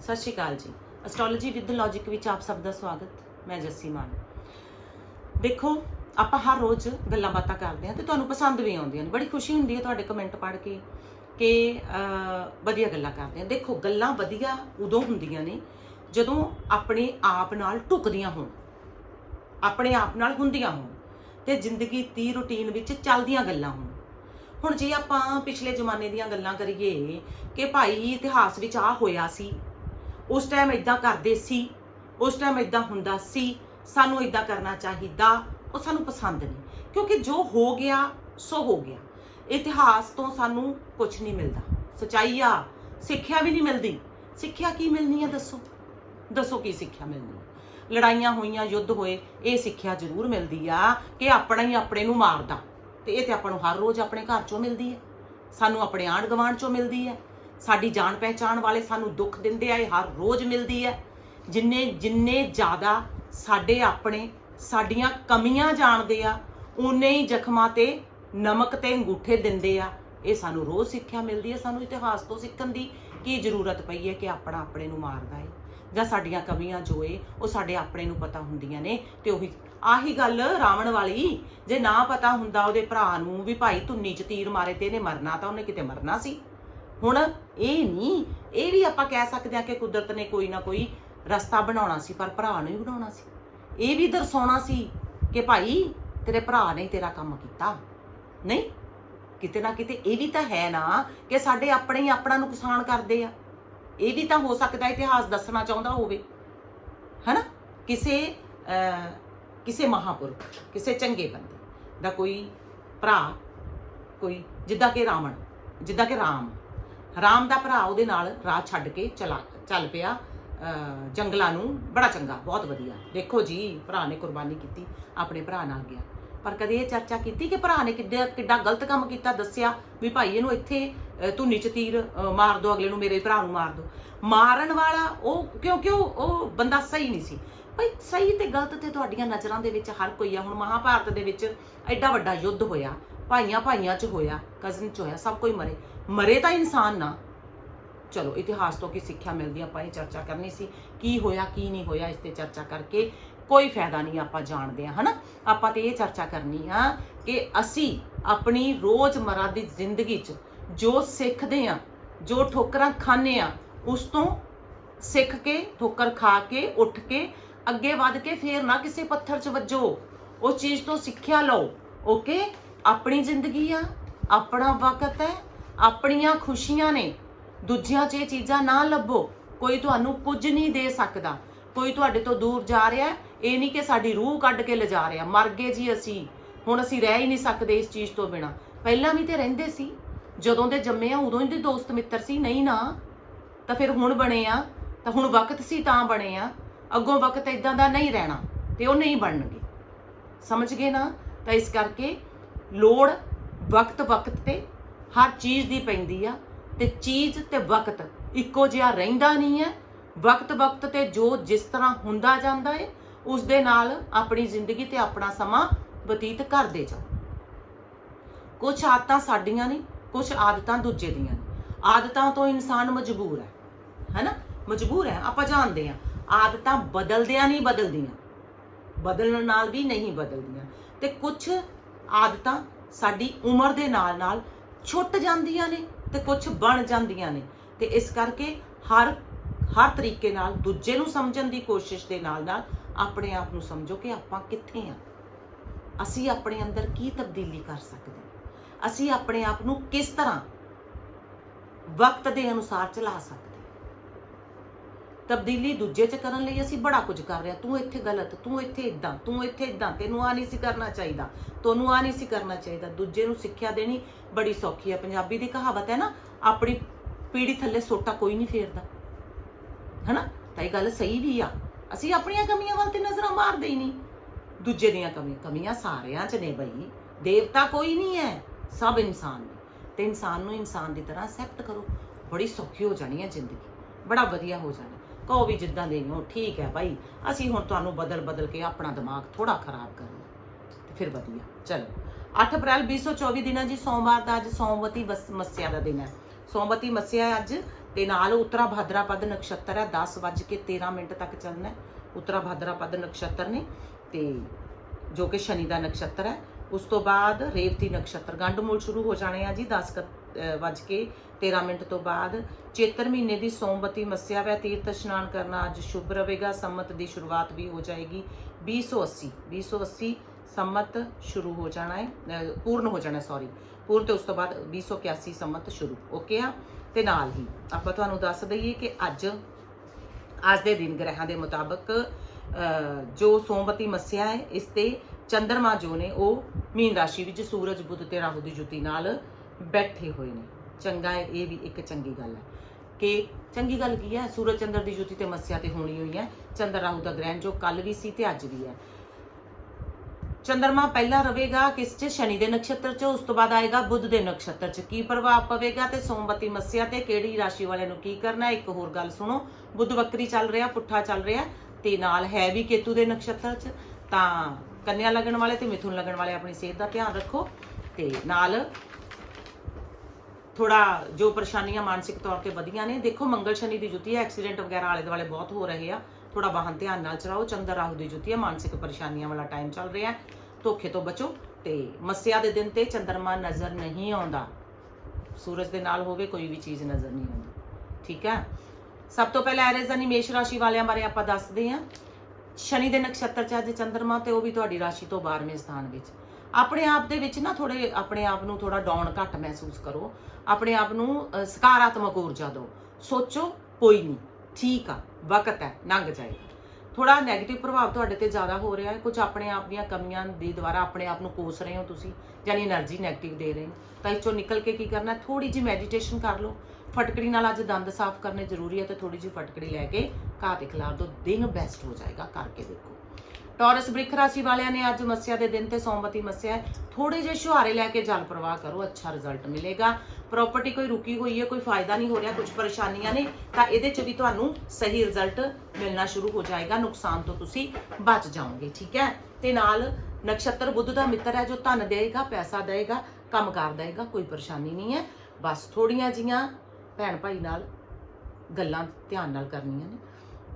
ਸਤਿ ਸ਼੍ਰੀ ਅਕਾਲ ਜੀ। Astrology with logic ਵਿੱਚ ਆਪ ਸਭ ਦਾ ਸਵਾਗਤ। ਮੈਂ ਜੱਸੀ ਮਾਨ। ਦੇਖੋ, ਆਪਾਂ ਹਰ ਰੋਜ਼ ਗੱਲਾਂ ਬਾਤਾਂ ਕਰਦੇ ਹਾਂ ਤੇ ਤੁਹਾਨੂੰ ਪਸੰਦ ਵੀ ਆਉਂਦੀਆਂ ਨੇ। ਬੜੀ ਖੁਸ਼ੀ ਹੁੰਦੀ ਹੈ ਤੁਹਾਡੇ ਕਮੈਂਟ ਪੜ੍ਹ ਕੇ ਕਿ ਵਧੀਆ ਗੱਲਾਂ ਕਰਦੇ ਹਾਂ। ਦੇਖੋ, ਗੱਲਾਂ ਵਧੀਆ ਉਦੋਂ ਹੁੰਦੀਆਂ ਨੇ ਜਦੋਂ ਆਪਣੇ ਆਪ ਨਾਲ ਟੁਕਦੀਆਂ ਹੋਣ। ਆਪਣੇ ਆਪ ਨਾਲ ਹੁੰਦੀਆਂ ਹੋਣ ਤੇ ਜ਼ਿੰਦਗੀ ਦੀ ਰੁਟੀਨ ਵਿੱਚ ਚੱਲਦੀਆਂ ਗੱਲਾਂ ਹੋਣ। ਹੁਣ ਜੇ ਆਪਾਂ ਪਿਛਲੇ ਜ਼ਮਾਨੇ ਦੀਆਂ ਗੱਲਾਂ ਕਰੀਏ ਕਿ ਭਾਈ ਇਤਿਹਾਸ ਵਿੱਚ ਆ ਹੋਇਆ ਸੀ ਉਸ ਟਾਈਮ ਇਦਾਂ ਕਰਦੇ ਸੀ, ਉਸ ਟਾਈਮ ਇਦਾਂ ਹੁੰਦਾ ਸੀ, ਸਾਨੂੰ ਇਦਾਂ ਕਰਨਾ ਚਾਹੀਦਾ, ਉਹ ਸਾਨੂੰ ਪਸੰਦ ਨਹੀਂ। ਕਿਉਂਕਿ ਜੋ ਹੋ ਗਿਆ, ਸੋ ਹੋ ਗਿਆ। ਇਤਿਹਾਸ ਤੋਂ ਸਾਨੂੰ ਕੁਝ ਨਹੀਂ ਮਿਲਦਾ। ਸਚਾਈ ਆ, ਸਿੱਖਿਆ ਵੀ ਨਹੀਂ ਮਿਲਦੀ। ਸਿੱਖਿਆ ਕੀ ਮਿਲਣੀ ਹੈ ਦੱਸੋ? ਦੱਸੋ ਕੀ ਸਿੱਖਿਆ ਮਿਲਣੀ ਹੈ ਲੜਾਈਆਂ ਹੋਈਆਂ, ਯੁੱਧ ਹੋਏ, ਇਹ ਸਿੱਖਿਆ ਜ਼ਰੂਰ ਮਿਲਦੀ ਆ ਕਿ ਆਪਣਾ ਹੀ ਆਪਣੇ ਨੂੰ ਮਾਰਦਾ। ਤੇ ਇਹ ਤੇ ਆਪਾਂ ਨੂੰ ਹਰ ਰੋਜ਼ ਆਪਣੇ ਘਰ ਚੋਂ ਮਿਲਦੀ ਹੈ ਸਾਨੂੰ ਆਪਣੇ ਆਂਢ ਗੁਆਂਢ ਚੋਂ ਮਿਲਦੀ ਹੈ ਸਾਡੀ ਜਾਣ ਪਹਿਚਾਣ ਵਾਲੇ ਸਾਨੂੰ ਦੁੱਖ ਦਿੰਦੇ ਆ, ਇਹ ਹਰ ਰੋਜ਼ ਮਿਲਦੀ ਹੈ। ਜਿੰਨੇ ਜਿੰਨੇ ਜ਼ਿਆਦਾ ਸਾਡੇ ਆਪਣੇ, ਸਾਡੀਆਂ ਕਮੀਆਂ ਜਾਣਦੇ ਆ ਉਨੇ ਹੀ ਜ਼ਖਮਾਂ ਤੇ ਨਮਕ ਤੇ ਅੰਗੂਠੇ ਦਿੰਦੇ ਆ। ਇਹ ਸਾਨੂੰ ਰੋਜ਼ ਸਿੱਖਿਆ ਮਿਲਦੀ ਹੈ, ਸਾਨੂੰ ਇਤਿਹਾਸ ਤੋਂ ਸਿੱਖਣ ਦੀ ਕੀ ਜ਼ਰੂਰਤ ਪਈ ਹੈ ਕਿ ਆਪਣਾ ਆਪਣੇ ਨੂੰ ਮਾਰਦਾ ਹੈ ਜਾਂ ਸਾਡੀਆਂ ਕਮੀਆਂ ਜੋ ਏ, ਉਹ ਸਾਡੇ ਆਪਣੇ ਨੂੰ ਪਤਾ ਹੁੰਦੀਆਂ ਨੇ ਤੇ ਉਹੀ, ਆਹੀ ਗੱਲ ਰਾਵਣ ਵਾਲੀ, ਜੇ ਨਾ ਪਤਾ ਹੁੰਦਾ ਉਹਦੇ ਭਰਾ ਨੂੰ ਵੀ ਭਾਈ ਧੁੰਨੀ ਚ ਤੀਰ ਮਾਰੇ ਤੇ ਇਹਨੇ ਮਰਨਾ ਤਾਂ ਉਹਨੇ ਕਿਤੇ ਮਰਨਾ ਸੀ। ਹੁਣ ਇਹ ਨਹੀਂ, ਇਹ ਵੀ ਆਪਾਂ ਕਹਿ ਸਕਦੇ ਹਾਂ ਕਿ ਕੁਦਰਤ ਨੇ ਕੋਈ ਨਾ ਕੋਈ ਰਸਤਾ ਬਣਾਉਣਾ ਸੀ, ਪਰ ਭਰਾ ਨੂੰ ਹੀ ਬਣਾਉਣਾ ਸੀ। ਇਹ ਵੀ ਦਰਸਾਉਣਾ ਸੀ ਕਿ ਭਾਈ ਤੇਰੇ ਭਰਾ ਨੇ ਤੇਰਾ ਕੰਮ ਕੀਤਾ। ਨਹੀਂ, ਕਿਤੇ ਨਾ ਕਿਤੇ ਇਹ ਵੀ ਤਾਂ ਹੈ ਨਾ ਕਿ ਸਾਡੇ ਆਪਣੇ ਹੀ ਆਪਣਾ ਨੁਕਸਾਨ ਕਰਦੇ ਆ। ਇਹ ਵੀ ਤਾਂ ਹੋ ਸਕਦਾ ਇਤਿਹਾਸ ਦੱਸਣਾ ਚਾਹੁੰਦਾ ਹੋਵੇ। ਹਨਾ? ਕਿਸੇ ਕਿਸੇ ਮਹਾਪੁਰਖ, ਕਿਸੇ ਚੰਗੇ ਬੰਦੇ ਦਾ ਕੋਈ ਭਰਾ, ਕੋਈ, ਜਿੱਦਾਂ ਕਿ ਰਾਵਣ, ਜਿੱਦਾਂ ਕਿ ਰਾਮ ਰਾਮ ਦਾ ਭਰਾ ਉਹਦੇ ਨਾਲ ਰਾਹ ਛੱਡ ਕੇ ਚਲਾ ਚੱਲ ਪਿਆ। ਜੰਗਲਾਂ ਨੂੰ। ਬੜਾ ਚੰਗਾ ਬਹੁਤ ਵਧੀਆ। ਦੇਖੋ ਜੀ ਭਰਾ ਨੇ ਕੁਰਬਾਨੀ ਕੀਤੀ ਆਪਣੇ ਭਰਾ ਨਾਲ ਗਿਆ। ਪਰ ਕਦੇ ਇਹ ਚਰਚਾ ਕੀਤੀ ਕਿ ਭਰਾ ਨੇ ਕਿੱਡਾ ਕਿੱਡਾ ਗਲਤ ਕੰਮ ਕੀਤਾ ਦੱਸਿਆ ਵੀ ਭਾਈ ਇਹਨੂੰ ਇੱਥੇ ਅਹ, ਧੁੰਨੀ ਚ ਤੀਰ ਮਾਰ ਦਿਓ ਅਗਲੇ ਨੂੰ ਮੇਰੇ ਭਰਾ ਨੂੰ ਮਾਰ ਦਿਓ ਮਾਰਨ ਵਾਲਾ ਉਹ ਕਿਉਂਕਿ ਉਹ ਉਹ ਬੰਦਾ ਸਹੀ ਨਹੀਂ ਸੀ। ਭਾਈ ਸਹੀ ਤੇ ਗਲਤ ਤੇ ਤੁਹਾਡੀਆਂ ਨਜ਼ਰਾਂ ਦੇ ਵਿੱਚ ਹਰ ਕੋਈ ਆ। ਹੁਣ ਮਹਾਭਾਰਤ ਦੇ ਵਿੱਚ ਐਡਾ ਵੱਡਾ ਯੁੱਧ ਹੋਇਆ ਭਾਈਆਂ ਭਾਈਆਂ 'ਚ ਹੋਇਆ ਕਜ਼ਨ 'ਚ ਹੋਇਆ ਸਭ ਕੋਈ ਮਰੇ। ਮਰੇ ਤਾਂ ਇਨਸਾਨ ਨਾ। ਚਲੋ, ਇਤਿਹਾਸ ਤੋਂ ਕੀ ਸਿੱਖਿਆ ਮਿਲਦੀ ਆਪਾਂ ਇਹ ਚਰਚਾ ਕਰਨੀ ਸੀ, ਕੀ ਹੋਇਆ, ਕੀ ਨਹੀਂ ਹੋਇਆ, ਇਸ ਤੇ ਚਰਚਾ ਕਰਕੇ ਕੋਈ ਫਾਇਦਾ ਨਹੀਂ ਆਪਾਂ ਜਾਣਦੇ ਆ, ਹਨਾ? ਆਪਾਂ ਤੇ ਇਹ ਚਰਚਾ ਕਰਨੀ ਆ ਕਿ ਅਸੀਂ ਆਪਣੀ ਰੋਜ਼ਮਰਾ ਦੀ ਜ਼ਿੰਦਗੀ 'ਚ ਜੋ ਸਿੱਖਦੇ ਆ, ਜੋ ਠੋਕਰਾਂ ਖਾਂਦੇ ਆ, ਉਸ ਤੋਂ ਸਿੱਖ ਕੇ, ਠੋਕਰ ਖਾ ਕੇ, ਉੱਠ ਕੇ, ਅੱਗੇ ਵੱਧ ਕੇ ਫੇਰ ਨਾ ਕਿਸੇ ਪੱਥਰ 'ਚ ਵੱਜੋ। ਉਸ ਚੀਜ਼ ਤੋਂ ਸਿੱਖਿਆ ਲਓ, ਓਕੇ? ਆਪਣੀ ਜ਼ਿੰਦਗੀ ਆ, ਆਪਣਾ ਵਕਤ ਹੈ ਆਪਣੀਆਂ ਖੁਸ਼ੀਆਂ ਨੇ। ਦੂਜਿਆਂ 'ਚ ਇਹ ਚੀਜ਼ਾਂ ਨਾ ਲੱਭੋ। ਕੋਈ ਤੁਹਾਨੂੰ ਕੁਝ ਨਹੀਂ ਦੇ ਸਕਦਾ। ਕੋਈ ਤੁਹਾਡੇ ਤੋਂ ਦੂਰ ਜਾ ਰਿਹਾ ਇਹ ਨਹੀਂ ਕਿ ਸਾਡੀ ਰੂਹ ਕੱਢ ਕੇ ਲਿਜਾ ਰਿਹਾ। ਮਰ ਗਏ ਜੀ ਅਸੀਂ। ਹੁਣ ਅਸੀਂ ਰਹਿ ਹੀ ਨਹੀਂ ਸਕਦੇ ਇਸ ਚੀਜ਼ ਤੋਂ ਬਿਨਾ। ਪਹਿਲਾਂ ਵੀ ਤੇ ਰਹਿੰਦੇ ਸੀ। ਜਦੋਂ ਦੇ ਜੰਮੇ ਆ, ਉਦੋਂ ਹੀ ਦੇ ਦੋਸਤ ਮਿੱਤਰ ਸੀ। ਨਹੀਂ ਨਾ। ਤਾਂ ਫਿਰ ਹੁਣ ਬਣੇ ਆ। ਤਾਂ ਹੁਣ ਵਕਤ ਸੀ ਤਾਂ ਬਣੇ ਆ। ਅੱਗੋਂ ਵਕਤ ਇਦਾਂ ਦਾ ਨਹੀਂ ਰਹਿਣਾ ਤੇ ਉਹ ਨਹੀਂ ਬਣਨਗੇ। ਸਮਝ ਗਏ ਨਾ? ਤਾਂ ਇਸ ਕਰਕੇ ਲੋੜ ਵਕਤ ਵਕਤ ਤੇ ਹਰ ਚੀਜ਼ ਦੀ ਪੈਂਦੀ ਆ ਤੇ ਚੀਜ਼ ਤੇ ਵਕਤ ਇੱਕੋ ਜਿਹਾ ਰਹਿੰਦਾ ਨਹੀਂ ਹੈ। ਵਕਤ ਵਕਤ ਤੇ ਜੋ ਜਿਸ ਤਰ੍ਹਾਂ ਹੁੰਦਾ ਜਾਂਦਾ ਹੈ ਉਸ ਦੇ ਨਾਲ ਆਪਣੀ ਜ਼ਿੰਦਗੀ ਤੇ ਆਪਣਾ ਸਮਾਂ ਬਤੀਤ ਕਰਦੇ ਜਾਓ। ਕੁਝ ਆਦਤਾਂ ਸਾਡੀਆਂ ਨੇ ਕੁਝ ਆਦਤਾਂ ਦੂਜੇ ਦੀਆਂ ਨੇ। ਆਦਤਾਂ ਤੋਂ ਇਨਸਾਨ ਮਜਬੂਰ ਹੈ, ਹੈਨਾ? ਮਜਬੂਰ ਹੈ, ਆਪਾਂ ਜਾਣਦੇ ਹਾਂ। ਆਦਤਾਂ ਬਦਲਦਿਆਂ ਨਹੀਂ ਬਦਲਦੀਆਂ, ਬਦਲਣ ਨਾਲ ਵੀ ਨਹੀਂ ਬਦਲਦੀਆਂ। ਤੇ ਕੁਝ ਆਦਤਾਂ ਸਾਡੀ ਉਮਰ ਦੇ ਨਾਲ ਨਾਲ ਛੁੱਟ ਜਾਂਦੀਆਂ ਨੇ ਤੇ ਕੁਝ ਬਣ ਜਾਂਦੀਆਂ ਨੇ। ਤੇ ਇਸ ਕਰਕੇ ਹਰ ਹਰ ਤਰੀਕੇ ਨਾਲ, ਦੂਜੇ ਨੂੰ ਸਮਝਣ ਦੀ ਕੋਸ਼ਿਸ਼ ਦੇ ਨਾਲ ਨਾਲ ਆਪਣੇ ਆਪ ਨੂੰ ਸਮਝੋ ਕਿ ਆਪਾਂ ਕਿੱਥੇ ਆ। ਅਸੀਂ ਆਪਣੇ ਅੰਦਰ ਕੀ ਤਬਦੀਲੀ ਕਰ ਸਕਦੇ ਹਾਂ ਅਸੀਂ ਆਪਣੇ ਆਪ ਨੂੰ ਕਿਸ ਤਰ੍ਹਾਂ ਵਕਤ ਦੇ ਅਨੁਸਾਰ ਚਲਾ ਸਕਦੇ ਤਬਦੀਲੀ ਦੂਜੇ 'ਚ ਕਰਨ ਲਈ ਅਸੀਂ ਬੜਾ ਕੁਝ ਕਰ ਰਹੇ। ਹਾਂ ਤੂੰ ਇੱਥੇ ਗਲਤ, ਤੂੰ ਇੱਥੇ ਇਦਾਂ ਤੂੰ ਇੱਥੇ ਇਦਾਂ ਤੈਨੂੰ ਆ ਨਹੀਂ ਸੀ ਕਰਨਾ ਚਾਹੀਦਾ ਤੁਹਾਨੂੰ ਆ ਨਹੀਂ ਸੀ ਕਰਨਾ ਚਾਹੀਦਾ। ਦੂਜੇ ਨੂੰ ਸਿੱਖਿਆ ਦੇਣੀ ਬੜੀ ਸੌਖੀ ਹੈ ਪੰਜਾਬੀ ਦੀ ਕਹਾਵਤ ਹੈ ਨਾ, ਆਪਣੀ ਪੀੜੀ ਥੱਲੇ ਸੋਟਾ ਕੋਈ ਨਹੀਂ ਫੇਰਦਾ। ਹਨਾ? ਤਾਂ ਇਹ ਗੱਲ ਸਹੀ ਵੀ ਆ। ਅਸੀਂ ਆਪਣੀਆਂ ਕਮੀਆਂ ਵੱਲ ਤੇ ਨਜ਼ਰਾਂ ਮਾਰਦੇ ਹੀ ਨਹੀਂ। ਦੂਜੇ ਦੀਆਂ ਕਮੀਆਂ ਕਮੀਆਂ ਸਾਰਿਆਂ 'ਚ ਨੇ ਬਈ। ਦੇਵਤਾ ਕੋਈ ਨਹੀਂ ਹੈ, ਸਭ ਇਨਸਾਨ ਨੇ। ਤੇ ਇਨਸਾਨ ਨੂੰ ਇਨਸਾਨ ਦੀ ਤਰ੍ਹਾਂ ਐਕਸੈਪਟ ਕਰੋ। ਬੜੀ ਸੌਖੀ ਹੋ ਜਾਣੀ ਹੈ ਜ਼ਿੰਦਗੀ। ਬੜਾ ਵਧੀਆ ਹੋ ਜਾਣਾ। ਕਹੋ ਵੀ ਜਿੱਦਾਂ ਦੇ ਹੋ ਠੀਕ ਹੈ ਭਾਈ। ਅਸੀਂ ਹੁਣ ਤੁਹਾਨੂੰ ਬਦਲ ਬਦਲ ਕੇ ਆਪਣਾ ਦਿਮਾਗ ਥੋੜਾ ਖਰਾਬ ਕਰਨਾ ਤੇ ਫਿਰ ਵਧੀਆ। ਚਲੋ। 8 ਅਪ੍ਰੈਲ 2024 ਦਿਨਾਂ ਜੀ, ਸੋਮਵਾਰ ਦਾ ਅੱਜ ਸੋਮਵਤੀ ਵਸ- ਮੱਸਿਆ ਦਾ ਦਿਨ ਹੈ। ਸੋਮਵਤੀ ਮੱਸਿਆ ਅੱਜ ਤੇ ਨਾਲ ਉਤਰਾ ਭਾਦਰਾਪਦ ਨਕਸ਼ਤਰ ਹੈ 10 ਵੱਜ ਕੇ 13 ਮਿੰਟ ਤੱਕ ਚੱਲਣਾ ਹੈ। ਉਤਰਾ ਭਾਦਰਾਪਦ ਨਕਸ਼ਤਰ ਨੇ ਤੇ ਜੋ ਕਿ ਸ਼ਨੀ ਦਾ ਨਕਸ਼ਤਰ ਹੈ। ਉਸ ਤੋਂ ਬਾਅਦ ਰੇਵਤੀ ਨਕਸ਼ਤਰ। ਗੰਡਮੂਲ ਸ਼ੁਰੂ ਹੋ ਜਾਣੇ ਆ ਜੀ 10 ਕ- ਵੱਜ ਕੇ 13 ਮਿੰਟ ਤੋਂ ਬਾਅਦ ਚੇਤਰ ਮਹੀਨੇ ਦੀ ਸੋਮਵਤੀ ਮੱਸਿਆ ਵੈ ਤੀਰਥ ਇਸ਼ਨਾਨ ਕਰਨਾ ਅੱਜ ਸ਼ੁਭ ਰਹੇਗਾ, ਸੰਮਤ ਦੀ ਸ਼ੁਰੂਆਤ ਵੀ ਹੋ ਜਾਏਗੀ। 2080 2080 ਸੰਮਤ ਸ਼ੁਰੂ ਹੋ ਜਾਣਾ ਹੈ ਪੂਰਨ ਹੋ ਜਾਣਾ ਸੌਰੀ ਪੂਰਨ ਤੇ ਉਸ ਤੋਂ ਬਾਅਦ 2081 ਸੰਮਤ ਸ਼ੁਰੂ ਓਕੇ ਆ? ਤੇ ਨਾਲ ਹੀ ਆਪਾਂ ਤੁਹਾਨੂੰ ਦੱਸ ਦਈਏ ਕਿ ਅੱਜ ਅੱਜ ਦੇ ਦਿਨ ਗ੍ਰਹਿਾਂ ਦੇ ਮੁਤਾਬਕ ਜੋ ਸੋਮਵਤੀ ਮੱਸਿਆ ਹੈ, ਇਸ ਤੇ ਚੰਦਰਮਾ ਜੋ ਨੇ ਉਹ ਮੀਨ ਰਾਸ਼ੀ ਵਿੱਚ ਸੂਰਜ, ਬੁੱਧ ਤੇ ਰਾਹੂ ਦੀ ਜੁਤੀ ਨਾਲ ਬੈਠੇ ਹੋਏ ਨੇ। ਚੰਗਾ ਹੈ, ਇਹ ਵੀ ਇੱਕ ਚੰਗੀ ਗੱਲ ਹੈ ਕਿ ਚੰਗੀ ਗੱਲ ਕੀ ਹੈ? ਸੂਰਜ ਚੰਦਰ ਦੀ ਜੁਤੀ ਤੇ ਮੱਸਿਆ ਤੇ ਹੋਣੀ ਹੋਈ ਹੈ। ਚੰਦਰ ਰਾਹੂ ਦਾ ਗ੍ਰਹਿਣ ਜੋ ਕੱਲ ਵੀ ਸੀ ਤੇ ਅੱਜ ਵੀ ਹੈ। ਚੰਦਰਮਾ ਪਹਿਲਾ ਰਵੇਗਾ ਕਿਸ ਚ? ਸ਼ਨੀ ਦੇ ਨਕਸ਼ਤਰ ਚ, ਉਸ ਤੋਂ ਬਾਅਦ ਆਏਗਾ ਬੁੱਧ ਦੇ ਨਕਸ਼ਤਰ ਚ। ਕੀ ਪ੍ਰਭਾਵ ਪਵੇਗਾ ਤੇ ਸੋਮਵਤੀ ਮੱਸਿਆ ਤੇ ਕਿਹੜੀ ਰਾਸ਼ੀ ਵਾਲਿਆਂ ਨੂੰ ਕੀ ਕਰਨਾ? ਇੱਕ ਹੋਰ ਗੱਲ ਸੁਣੋ। ਬੁੱਧ ਬੱਕਰੀ ਚੱਲ ਰਿਹਾ, ਪੁੱਠਾ ਚੱਲ ਰਿਹਾ ਤੇ ਨਾਲ ਹੈ ਵੀ ਕੇਤੂ ਦੇ ਨਕਸ਼ਤਰ ਚ। ਤਾਂ ਕੰਨਿਆ ਲੱਗਣ ਵਾਲੇ ਤੇ ਮਿਥੁਨ ਲੱਗਣ ਵਾਲੇ ਆਪਣੀ ਸਿਹਤ ਦਾ ਧਿਆਨ ਰੱਖੋ ਤੇ ਨਾਲ ਥੋੜਾ ਜੋ ਪਰੇਸ਼ਾਨੀਆਂ ਮਾਨਸਿਕ ਤੌਰ ਤੇ ਵਧੀਆਂ ਨੇ। ਦੇਖੋ, ਮੰਗਲ ਸ਼ਨੀ ਦੀ ਜੁਤੀ ਹੈ, ਐਕਸੀਡੈਂਟ ਵਗੈਰਾ ਆਲੇ ਦੁਆਲੇ ਬਹੁਤ ਹੋ ਰਹੇ ਆ। ਥੋੜਾ ਵਾਹਨ ਧਿਆਨ ਨਾਲ ਚਲਾਓ। ਚੰਦਰ ਰਾਹੂ ਦੀ ਜੁਤੀ ਹੈ, ਮਾਨਸਿਕ ਪਰੇਸ਼ਾਨੀਆਂ ਵਾਲਾ ਟਾਈਮ ਚੱਲ ਰਿਹਾ ਹੈ। ਧੋਖੇ ਤੋਂ ਬਚੋ ਤੇ ਮੱਸਿਆ ਦੇ ਦਿਨ ਤੇ ਚੰਦਰਮਾ ਨਜ਼ਰ ਨਹੀਂ ਆਉਂਦਾ। ਸੂਰਜ ਦੇ ਨਾਲ ਹੋਵੇ, ਕੋਈ ਵੀ ਚੀਜ਼ ਨਜ਼ਰ ਨਹੀਂ ਆਉਂਦੀ। ਠੀਕ ਹੈ? ਸਭ ਤੋਂ ਪਹਿਲਾਂ ਐਰੇਜ਼ ਦਾ ਮੇਸ਼ ਰਾਸ਼ੀ ਵਾਲਿਆਂ ਬਾਰੇ ਆਪਾਂ ਦੱਸਦੇ ਹਾਂ। ਸ਼ਨੀ ਦੇ ਨਕਸ਼ਤਰ ਚ ਅੱਜ ਚੰਦਰਮਾ ਤੇ ਉਹ ਵੀ ਤੁਹਾਡੀ ਰਾਸ਼ੀ ਤੋਂ 12ਵੇਂ ਸਥਾਨ ਵਿੱਚ। ਆਪਣੇ ਆਪ ਦੇ ਵਿੱਚ ਨਾ ਥੋੜੇ ਆਪਣੇ ਆਪ ਨੂੰ ਥੋੜਾ ਡਾਊਨ ਘੱਟ ਮਹਿਸੂਸ ਕਰੋ। ਆਪਣੇ ਆਪ ਨੂੰ ਸਕਾਰਾਤਮਕ ਊਰਜਾ ਦਿਓ। ਸੋਚੋ, ਕੋਈ ਨਹੀਂ। ਠੀਕ ਆ, ਵਕਤ ਹੈ, ਲੰਘ ਜਾਏਗਾ। ਥੋੜਾ ਨੈਗੇਟਿਵ ਪ੍ਰਭਾਵ ਤੁਹਾਡੇ ਤੇ ਜ਼ਿਆਦਾ ਹੋ ਰਿਹਾ ਹੈ। ਕੁਝ ਆਪਣੇ ਆਪ ਦੀਆਂ ਕਮੀਆਂ ਦੇ ਦੁਆਰਾ ਆਪਣੇ ਆਪ ਨੂੰ ਕੋਸ ਰਹੇ ਹੋ ਤੁਸੀਂ, ਯਾਨੀ એનર્ਜੀ ਨੈਗੇਟਿਵ ਦੇ ਰਹੇ ਹੋ। ਤਾਂ ਇਸ ਚੋਂ ਨਿਕਲ ਕੇ ਕੀ ਕਰਨਾ ਥੋੜੀ ਜੀ ਮੈਡੀਟੇਸ਼ਨ ਕਰ ਲਓ। ਫਟਕੜੀ ਨਾਲ ਅੱਜ ਦੰਦ ਸਾਫ਼ ਕਰਨੇ ਜ਼ਰੂਰੀ ਹੈ ਤੇ ਥੋੜੀ ਜੀ ਫਟਕੜੀ ਲੈ ਕੇ ਘਾਹ ਤੇ ਖਿਲਾਰ ਦਿਓ। ਦਿਨ ਬੈਸਟ ਹੋ ਜਾਏਗਾ। ਕਰਕੇ ਦੇਖੋ। ਟੌਰਸ ਬ੍ਰਿਖ ਰਾਸ਼ੀ ਵਾਲਿਆਂ ਨੇ ਅੱਜ ਮੱਸਿਆ ਦੇ ਦਿਨ ਤੇ ਸੋਮਵਤੀ ਮੱਸਿਆ ਹੈ। ਥੋੜੇ ਜਿਹੇ ਸ਼ੁਹਾਰੇ ਲੈ ਕੇ ਜਲ ਪ੍ਰਵਾਹ ਕਰੋ, ਅੱਛਾ ਰਿਜ਼ਲਟ ਮਿਲੇਗਾ। ਪ੍ਰਾਪਰਟੀ ਕੋਈ ਰੁਕੀ ਹੋਈ ਹੈ, ਕੋਈ ਫਾਇਦਾ ਨਹੀਂ ਹੋ ਰਿਹਾ ਕੁਝ ਪਰੇਸ਼ਾਨੀਆਂ ਨੇ, ਤਾਂ ਇਹਦੇ ਚ ਵੀ ਤੁਹਾਨੂੰ ਸਹੀ ਰਿਜ਼ਲਟ ਮਿਲਣਾ ਸ਼ੁਰੂ ਹੋ ਜਾਏਗਾ। ਨੁਕਸਾਨ ਤੋਂ ਤੁਸੀਂ ਬਚ ਜਾਓਗੇ, ਠੀਕ ਹੈ? ਤੇ ਨਾਲ ਨਕਸ਼ਤਰ ਬੁੱਧ ਦਾ ਮਿੱਤਰ ਹੈ ਜੋ ਧਨ ਦੇਗਾ ਪੈਸਾ ਦੇਗਾ ਕੰਮ ਕਰ ਦੇਗਾ ਕੋਈ ਪਰੇਸ਼ਾਨੀ ਨਹੀਂ ਹੈ। ਬਸ ਥੋੜੀਆਂ ਜੀਆਂ ਭੈਣ ਭਾਈ ਨਾਲ ਗੱਲਾਂ ਧਿਆਨ ਨਾਲ ਕਰਨੀਆਂ ਨੇ।